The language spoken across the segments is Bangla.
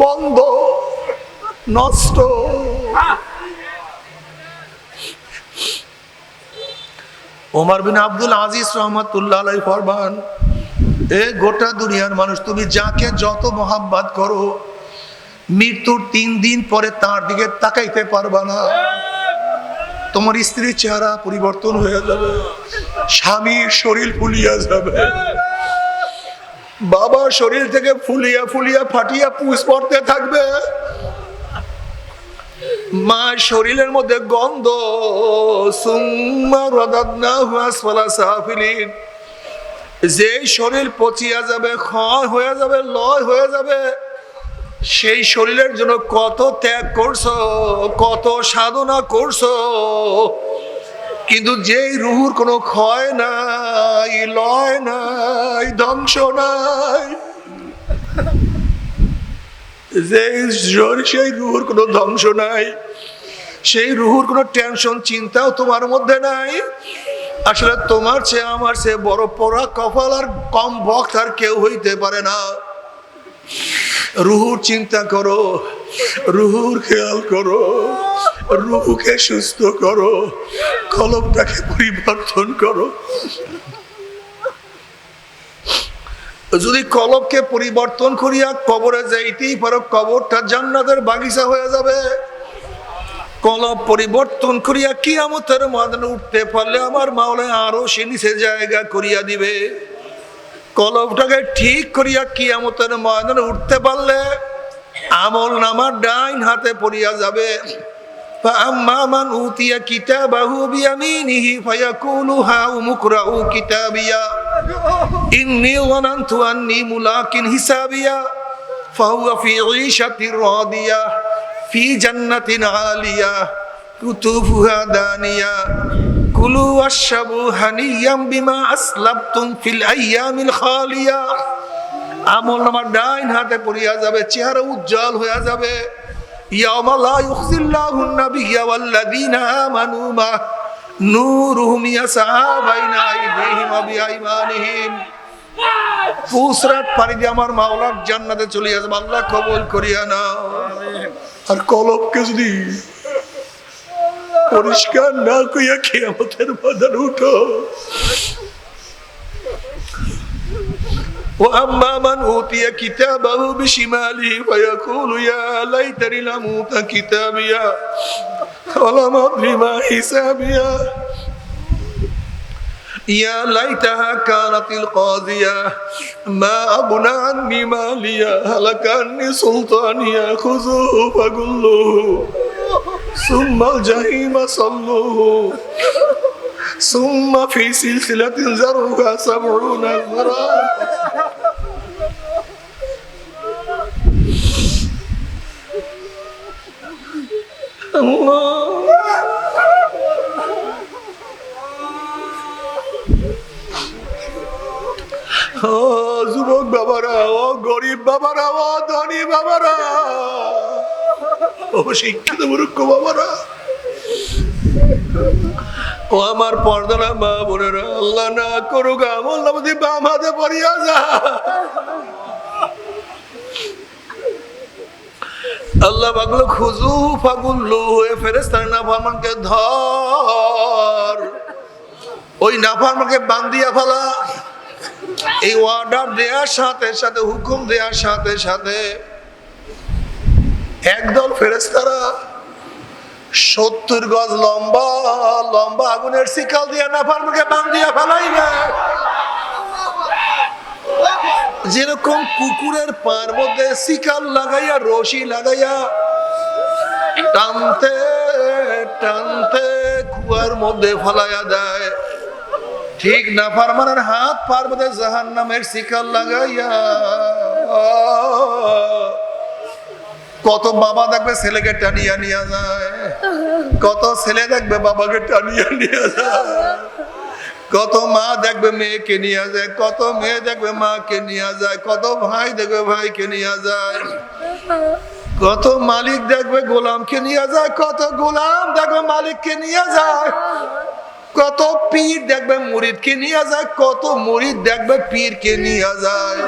গন্ধ নষ্ট। ওমর বিন আব্দুল আজিজ রহমতুল্লাহ আলাই এ গোটা দুনিয়ার মানুষ, তুমি যাকে যত মোহাব্বাত করো, মৃত্যুর তিন দিন পরে তার দিকে তাকাইতে পারবা না। তোমার স্ত্রীর চেহারা পরিবর্তন হয়ে যাবে, স্বামীর শরীর ফুলিয়া যাবে। বাবা শরীর থেকে ফুলিয়া ফুলিয়া ফাটিয়া পুষ পড়তে থাকবে। মা শরীরের মধ্যে গন্ধ। যে শরীর পচিয়া যাবে, ক্ষয় হয়ে যাবে, লয় হয়ে যাবে, সেই শরীরের জন্য কত ত্যাগ করছ, কত সাধনা করছ কিন্তু যেই রুহুর কোনো ক্ষয় নাই, লয় নাই, ধ্বংস নাই যে সেই রুহুর কোনো ধ্বংস নাই, সেই রুহুর কোনো টেনশন, চিন্তাও তোমার মধ্যে নাই। আসলে তোমার চেয়ে আমার চেয়ে বড় পড়া কপাল আর কম ভক্ত আর কেউ হইতে পারে না। রুহুর চিন্তা করো, রুহুর খেয়াল করো রুহুকে সুস্থ করো, কলমটাকে পরিবর্তন করো। যদি কলবকে পরিবর্তন করিয়া কবরে যাইতেই পারো, কবরটা জান্নাতের বাগিচা হয়ে যাবে। কলব পরিবর্তন করিয়া কি কিয়ামতের ময়দানে উঠতে পারলে আমার মাওলে আরও সে নিচে জায়গা করিয়া দিবে। কলবটাকে ঠিক করিয়া কি কিয়ামতের ময়দানে উঠতে পারলে আমল নামার ডাইন হাতে পড়িয়া যাবে। فأما من أوتي كتابه بيمينه فيقول هاؤم اقرءوا كتابيا إني ظننت أني ملاق حسابيا فهو في عيشة راضية في جنة عالية كتوفها دانية كلوا واشربوا هنيا بما أسلفتم في الأيام الخالية আমল নামার ডাইন হাতে পড়িয়া যাবে চেহারা উজ্জ্বল হয়ে যাবে يوم لا يخزي الله النبي والذين آمنوا معه نورهم يسعى بين أيديهم وبأيمانهم ফুসরাত পানি দিয়ে আমার মাওলার জান্নাতে চলে আসবে আল্লাহ কবুল করিয়া না আর কলবকে যদি পরিষ্কার না কইয়া কিয়ামতের বাজার উঠো وأما من أوتي كتابه بشماله فيقول يا ليتني لم أوت كتابيا ولم ادر ما حسابيا. يا ليتها كانت القاضية ما أغنى عني ماليا هلك عني سلطانيا خذوه فغلوه ثم الجحيم صلوه ثم في سلسلة ذرعها سبعون ذراعا যুবক বাবারা, ও গরিব বাবারা, ও ধনী বাবারা ও শিক্ষিত মূর্খ বাবারা, ও আমার পর্দারা মা বোনেরা, আল্লাহ না করুক আমল নামদি বাম হাতে পড়িয়া যা। আল্লাহ বাগলো খুজু ফাগুল্লু হয়ে ফেরেস্তার না ফারমানকে ধর। ওই নাফারমানকে বান্দিয়া ফেলা। এই অর্ডার দেওয়ার সাথে সাথে, হুকুম দেওয়ার সাথে সাথে একদল ফেরেস্তারা সত্তর গজ লম্বা লম্বা আগুনের শিকাল দিয়া না পারবে বান্ধিয়া ফেলাইবে। যেরকম কুকুরের পার মধ্যে শিকাল লাগাইয়া, রশি লাগাইয়া টানতে টানতে কুয়ার মধ্যে ফলাইয়া দেয়। ঠিক না ফারমানের হাত পার মধ্যে জাহান নামের শিকাল লাগাইয়া। কত বাবা দেখবে ছেলেকে টানিয়া নিয়ে যায়। কত ছেলে দেখবে বাবাকে টানিয়া নিয়ে যায়। কত মা দেখবে মেয়েকে নিয়ে যায়, কত মেয়ে দেখবে মাকে নিয়ে যায়, কত ভাই দেখবে ভাইকে নিয়ে যায়। কত মালিক দেখবে গোলামকে নিয়ে যায়, কত গোলাম দেখবে মালিককে নিয়ে যায়। কত পীর দেখবে মুরিদকে নিয়ে যায়, কত মুরিদ দেখবে পীরকে নিয়ে যায়।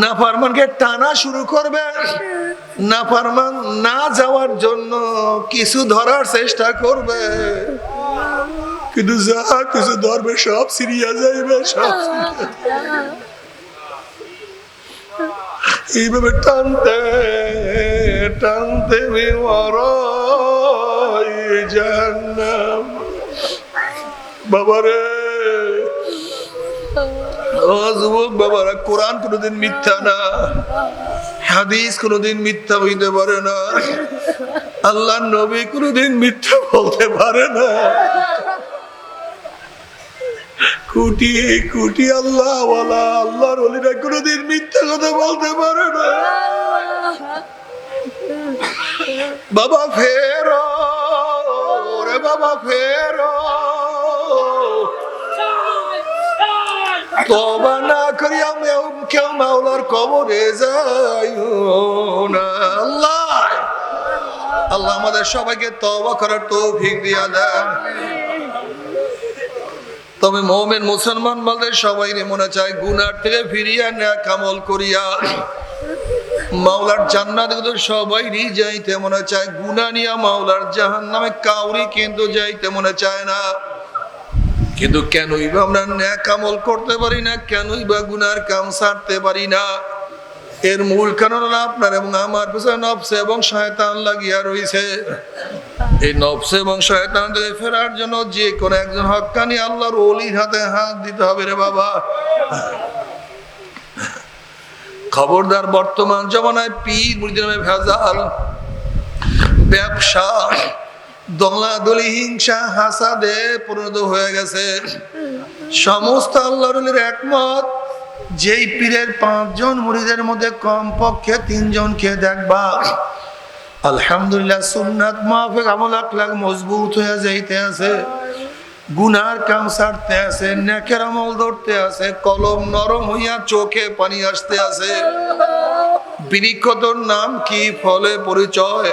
নাফারমানকে টানা শুরু করবে। নাফারমান না যাওয়ার জন্য কিছু ধরার চেষ্টা করবে। কিন্তু যা কিছু ধরবে, সব সিরিয়া যাইবে, সব এইভাবে টানতে টানতে বাবারে বাবারা, কোরআন কোনোদিন মিথ্যা না। হাদিস কোনোদিন মিথ্যা হইতে পারে না। আল্লাহ নবী কোনোদিন মিথ্যা বলতে পারে না। আল্লাহ আল্লাহর কোনোদিন মিথ্যা কথা বলতে পারে না। বাবা ফেরো রে বাবা ফেরো। না করিয়া মেও কেউ মাওলার কবরে যাইও না। আল্লাহ! আল্লাহ আমাদের সবাইকে তবা করার তৌফিক দিয়া দেন। তবে মোমেন মুসলমান বলতে সবাই মনে চায়, গুনার থেকে ফিরিয়া না কামল করিয়া। মাওলার জান্নাত কিন্তু সবাই যাইতে মনে চায়, গুনা নিয়া মাওলার জাহান নামে কাউরি কিন্তু যাইতে মনে চায় না। কিন্তু কেনই বা আমরা ন্যাক আমল করতে পারি না, কেনই বা গুনার কাম সারতে পারি না? এর মূল কারণ হলো আপনার এবং আমার পিছনে নফসে এবং শয়তান লাগিয়া রয়েছে এই নফসে এবং শয়তান থেকে ফেরার জন্য যে কোনো একজন হক্কানি আল্লাহর অলির হাতে হাত দিতে হবে রে বাবা। খবরদার বর্তমান জমানায় পীর মুড়িদের নামে ভেজাল ব্যবসা দলাদলি, হিংসা, হাসাদে পরিণত হয়ে গেছে। সমস্ত আল্লাহর একমত, যেই পীরের পাঁচজন মুড়িদের মধ্যে কমপক্ষে তিনজনকে দেখবা। আলহামদুলিল্লাহ, সুন্নাত মাহফিক আমল আকলাক মজবুত হয়ে যাইতে আছে। গুনার কাম সারতে আছে, নেকের আমল ধরতে আছে, কলম নরম হইয়া চোখে পানি আসতে আছে। বিনিক্ষতর নাম কি, ফলে পরিচয়?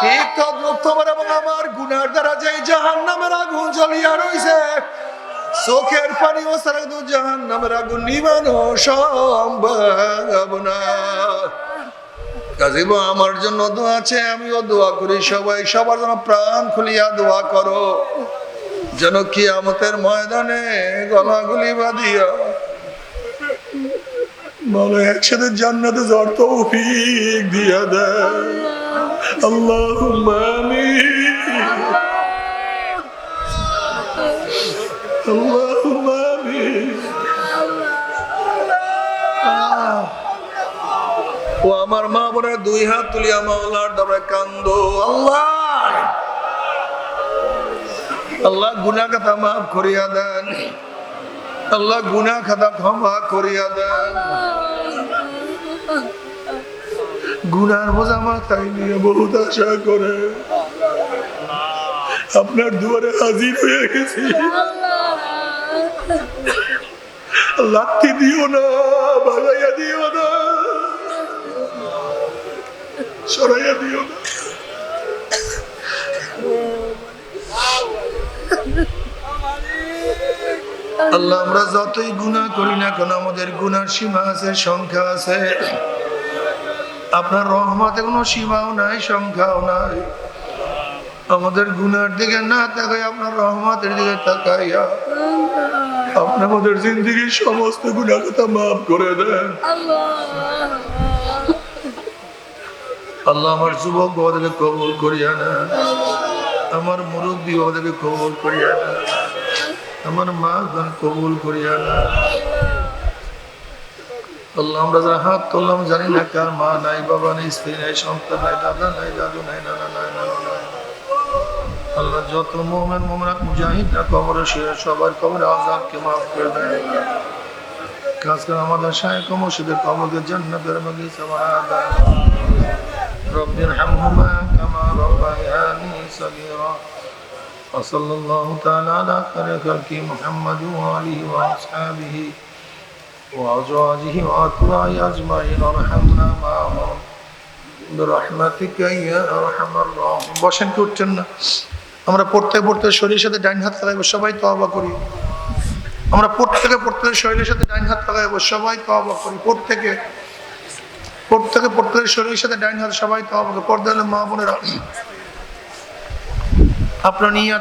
ঠিক আমার দ্বারা ও সারা না। আমার জন্য দোয়া আছে, আমিও দোয়া করি সবাই, সবার জন্য প্রাণ খুলিয়া দোয়া করো। যেন কি আমাদের ময়দানে গলাগুলি বাঁধিয়া বলো একসাথে জান্নাতে যাওয়ার তৌফিক দিয়া দেয়। আল্লাহ আল্লাহ ও আমার মা বোনের দুই হাত তুলিয়া মাওলার দরে কান্দ। আল্লাহ! আল্লাহ গুনা কথা মাফ করিয়া দেন। আল্লাহ গুনা খাতা ক্ষমা করিয়া দেন। গুনার বোঝা মাথায় নিয়ে বহুত আশা করে। আপনার দুয়ারে হাজির হয়ে গেছি। লাথি দিও না ভাগাইয়া দিও না। সরাইয়া দিও না। আল্লাহ, আমরা যতই গুণা করি না কেন, আমাদের গুনার সীমা আছে, সংখ্যা আছে। আপনার রহমতে কোনো সীমাও নাই, সংখ্যাও নাই। আমাদের গুনার দিকে না তাকাই, আপনার রহমতের দিকে তাকাইয়া আপনি আমাদের জিন্দগির সমস্ত গুণা কথা মাফ করে দেন। আল্লাহ আমার যুবক বাবাদেরকে কবল করিয়া না আমার মুরব্বী বাবাদেরকে কবল করিয়া না আমার মা গান কবুল করিয়া না আল্লাহ আমরা যারা হাত তুললাম জানি না কার মা নাই বাবা নেই স্ত্রী নাই সন্তান নাই দাদা নাই দাদু নাই নানা নাই নানা নাই আল্লাহ যত মোমেন মোমরাত মুজাহিদরা কবরে শুয়ে সবার কবরে আজাবকে মাফ করে দেয় খাস করে আমাদের শায়ক মসজিদের কবরকে জান্নাতের বাগিচা বানায় দেয় رب ارحمهما كما ربياني صغيرا وصلى الله تعالى على خير خلق محمد وآله وأصحابه وأزواجه وأتباعه أجمعين وارحمنا معهم برحمتك يا أرحم الراحمين বসেন কি উঠছেন না আমরা পড়তে পড়তে শরীরের সাথে ডাইন হাত লাগাইবো সবাই তওবা করি আমরা প্রত্যেকে প্রত্যেকের শরীরের সাথে ডাইন হাত লাগাইবো সবাই তওবা করি প্রত্যেকে প্রত্যেকে প্রত্যেকের শরীরের সাথে ডাইন হাত সবাই তওবা করি পর্দা হলে মা বোনেরা আপনার নিয়ে